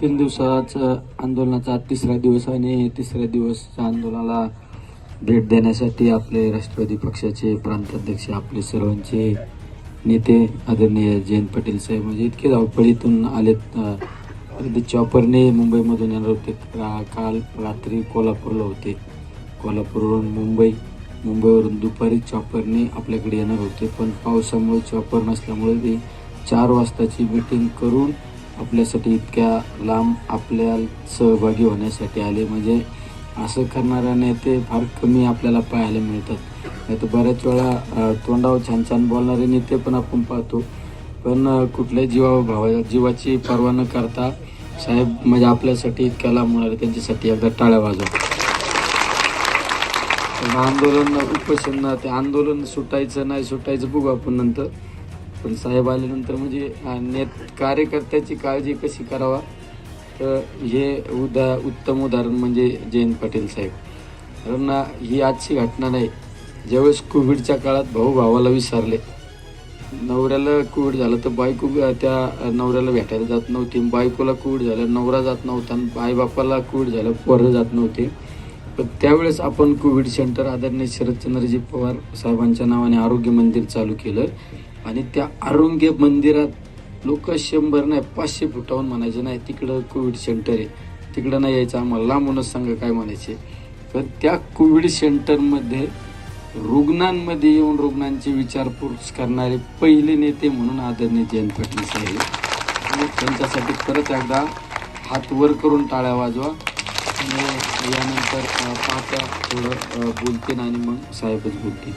तीन दिवसाचं आंदोलनाचा तिसरा दिवस आणि तिसऱ्या दिवसच्या आंदोलनाला भेट देण्यासाठी आपले राष्ट्रवादी पक्षाचे प्रांताध्यक्ष आपले सर्वांचे नेते आदरणीय जयंत पाटील साहेब म्हणजे इतके धावपळीतून आलेत. प्रदीप चॉपरने मुंबईमधून येणार होते. काल रात्री कोल्हापूरला होते. कोल्हापूरवरून मुंबई मुंबईवरून दुपारी चॉपरने आपल्याकडे येणार होते. पण पावसामुळे चॉपर नसल्यामुळे ते चार वाजताची मीटिंग करून आपल्यासाठी इतक्या लांब आपल्या सहभागी होण्यासाठी आले. म्हणजे असं करणारे नेते फार कमी आपल्याला पाहायला मिळतात. नाही तर बऱ्याच वेळा तोंडावर छान छान बोलणारे नेते पण आपण पाहतो. पण कुठल्याही जीवा भावा जीवाची पर्वा न करता साहेब म्हणजे आपल्यासाठी इतक्या लांब होणारे त्यांच्यासाठी एकदा टाळ्या वाजवा. आंदोलन उपोषण ते आंदोलन सुटायचं नाही सुटायचं बघू आपण नंतर. पण साहेब आल्यानंतर म्हणजे नेत कार्यकर्त्याची काळजी कशी करावा? तर हे उदा उत्तम उदाहरण म्हणजे जयंत पाटील साहेब. कारण ही आजची घटना नाही ज्यावेळेस कोविडच्या काळात भाऊ भावाला विसरले. नवऱ्याला कोविड झालं तर बायको त्या नवऱ्याला भेटायला जात नव्हती. बायकोला कोविड झालं नवरा जात नव्हता. आणि आईबापाला कोविड झालं पोरं जात नव्हते. तर त्यावेळेस आपण कोविड सेंटर आदरणीय शरदचंद्रजी पवार साहेबांच्या नावाने आरोग्य मंदिर चालू केलं. आणि त्या आरोग्य मंदिरात लोक शंभर नाही पाचशे फुटावून म्हणायचे नाही तिकडं कोविड सेंटर आहे. तिकडं नाही यायचं आम्हाला लांबूनच सांगा काय म्हणायचे? तर त्या कोविड सेंटरमध्ये रुग्णांमध्ये येऊन रुग्णांची विचारपूस करणारे पहिले नेते म्हणून आदरणीय जयंत पाटील साहेब त्यांच्यासाठी परत एकदा हात वर करून टाळ्या वाजवा. यानंतर पाहता थोडं बोलते बोलतील आणि मग साहेबच बोलतील.